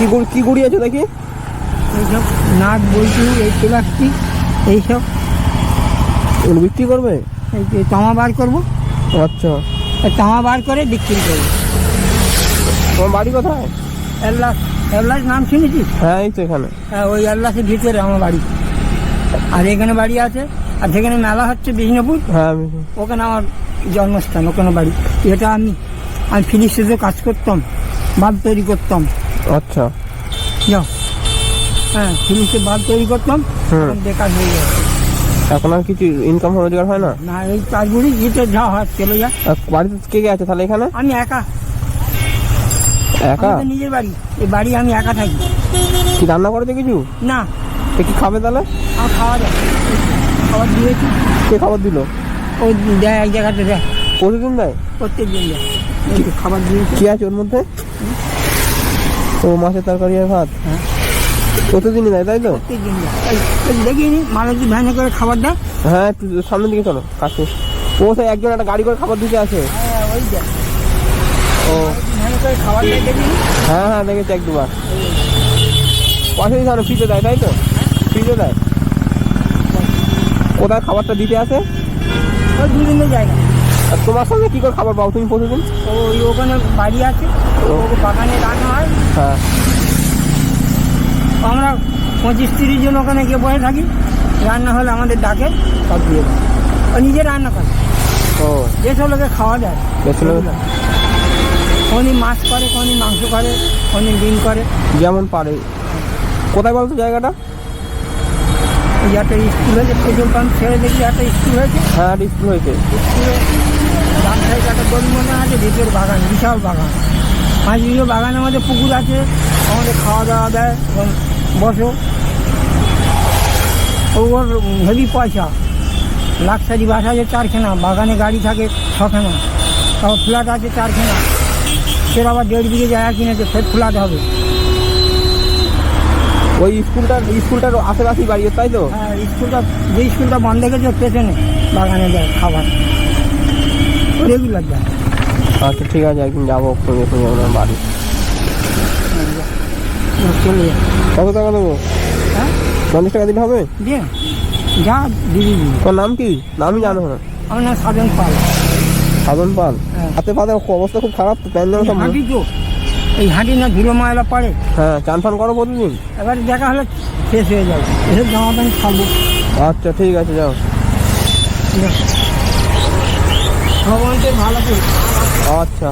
কি গুড় কি গুড়ি আছে দেখি এইসব নাট বলছি এই প্লাস্টিক এইসব। এগুলো বিক্রি করবে? এই যে তামা বার করব। আচ্ছা। এই তামা বার করে বিক্রি করব। তোমার বাড়ি কোথায়? এল্লাস এল্লাস নাম শুনেছিস? হ্যাঁ এই তো এখানে। হ্যাঁ ওই এল্লাসের ভিতরে আমার বাড়ি। আর এখানে বাড়ি আছে আর যেখানে মেলা হচ্ছে বিষ্ণুপুর। হ্যাঁ ওখানে আমার জন্মস্থান ওখানে বাড়ি। এটা আমি আমি ফিলিস্তিতে কাজ করতাম বাল্ব তৈরি করতাম। আচ্ছা। যাও। হ্যাঁ ফিলিস্তে বাল্ব তৈরি করতাম? বেকার হয়ে যাচ্ছে এখন আর কিছু ইনকাম রোজগার হয় না? না এই কাজগুলি যেতে যা হয় চলে যায় বাড়িতে কে কে আছে তাহলে এখানে? আমি একা। একা? নিজের বাড়ি। এই বাড়ি আমি একা থাকি। কি রান্না করেছে কিছু? না। এ কি খাবে তাহলে? আমার খাওয়া যায় খাবার দিয়েছি। কে খাবার দিল? ও দেয় এক জায়গাতে দেয়। প্রতিদিন দেয়? প্রত্যেক দিন দেয় খাবার দিয়েছি। কি আছে ওর মধ্যে? ও মাছের তরকারি আর ভাত? হ্যাঁ। প্রতিদিনই দেয় তাই তো? দেখিনি মালতি ভ্যানে করে খাবার দেয়। হ্যাঁ একটু সামনের দিকে চলো কাছে। ও সেই একজন একটা গাড়ি করে খাবার দিতে আছে হ্যাঁ ও। হ্যাঁ হ্যাঁ দেখেছি এক দুবার। পয়সা দিতে ফ্রিতে দেয় তাই তো? ফ্রিতে দেয়? কোথায় খাবারটা দিতে আসে? ওই দুদিনের জায়গা আর তোমার সঙ্গে কি করে খাবার পাও তুমি প্রতিদিন? ওই ওখানে বাড়ি আছে। ও। বাগানে রান্না হয়। হ্যাঁ। আমরা পঁচিশ তিরিশ জন ওখানে গিয়ে বসে থাকি। রান্না হলে আমাদের ডাকে। সব দিয়ে ও নিজে রান্না করে। ও। যেসব লোকে খাওয়া যায় বেশ লোক- কোনি মাছ করে কোনি মাংস করে কোনি ডিম করে যেমন পারে। কোথায় বলতো জায়গাটা? একটা স্কুল হয়েছে পেট্রোল পাম্প ছেড়ে দেখি একটা স্কুল হয়েছে। হ্যাঁ স্কুল হয়েছে। স্কুলে ডান সাইডে একটা গলি মনে আছে ভিতরে বাগান বিশাল বাগান। পাঁচ বিঘে বাগানের মধ্যে পুকুর আছে আমাদের খাওয়া দাওয়া দেয় বসো। ওর হেভি পয়সা। লাক্সারি বাস আছে চারখানা বাগানে গাড়ি থাকে ছখানা। তারপর ফ্ল্যাট আছে চারখানা। ফের আবার দেড় বিঘে জায়গা কিনেছে ফের ফ্ল্যাট হবে। ওই স্কুলটার স্কুলটার আশেপাশেই বাড়ি তাই তো? হ্যাঁ স্কুলটা যে স্কুলটা বন্ধ গেছে পেছনে বাগানে দেয় খাবার। রেগুলার আচ্ছা ঠিক আছে একদিন যাব সঙ্গে সঙ্গে ওনার বাড়ি। চলে কত টাকা দেবো হ্যাঁ? পঞ্চাশ টাকা দিলে হবে? যা দিদি তোর নাম কি? নামই জানো না। আমার নাম সাধন পাল। সাধন পাল? হ্যাঁ। হাতে পাতে অবস্থা খুব খারাপ তো প্যান সব হাঁটি তো এই হাঁটি না ধুলো ময়লা পড়ে। হ্যাঁ চান ফান করো প্রতিদিন। এবার দেখা হলে শেষ হয়ে যাবে। এসব জামা প্যান্ট খাব। আচ্ছা ঠিক আছে যাও। আচ্ছা।